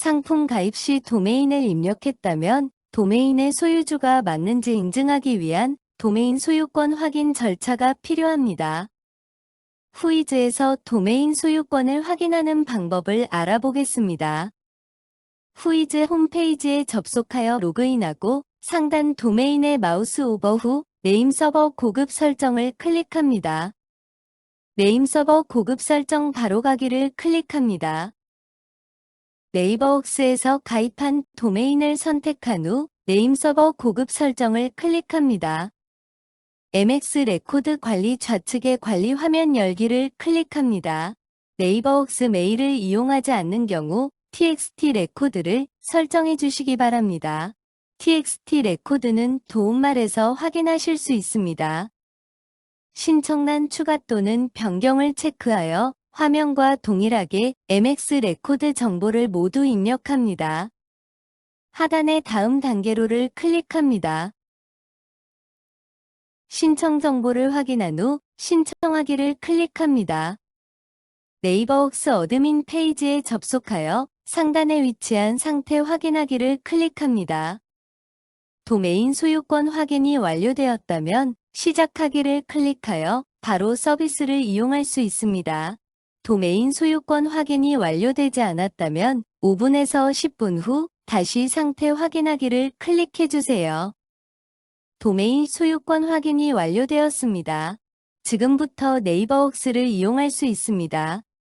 상품 가입 시 도메인을 입력했다면 도메인의 소유주가 맞는지 인증하기 위한 도메인 소유권 확인 절차가 필요합니다. 후이즈에서 도메인 소유권을 확인하는 방법을 알아보겠습니다. 후이즈 홈페이지에 접속하여 로그인하고 상단 도메인의 마우스 오버 후 네임 서버 고급 설정을 클릭합니다. 네임 서버 고급 설정 바로 가기를 클릭합니다. 네이버웍스에서 가입한 도메인을 선택한 후 네임 서버 고급 설정을 클릭합니다. MX 레코드 관리 좌측의 관리 화면 열기를 클릭합니다. 네이버웍스 메일을 이용하지 않는 경우 TXT 레코드를 설정해 주시기 바랍니다. TXT 레코드는 도움말에서 확인하실 수 있습니다. 신청란 추가 또는 변경을 체크하여 화면과 동일하게 MX 레코드 정보를 모두 입력합니다. 하단의 다음 단계로를 클릭합니다. 신청 정보를 확인한 후 신청하기를 클릭합니다. 네이버웍스 어드민 페이지에 접속하여 상단에 위치한 상태 확인하기를 클릭합니다. 도메인 소유권 확인이 완료되었다면 시작하기를 클릭하여 바로 서비스를 이용할 수 있습니다. 도메인 소유권 확인이 완료되지 않았다면 5분에서 10분 후 다시 상태 확인하기를 클릭해 주세요. 도메인 소유권 확인이 완료되었습니다. 지금부터 네이버웍스를 이용할 수 있습니다.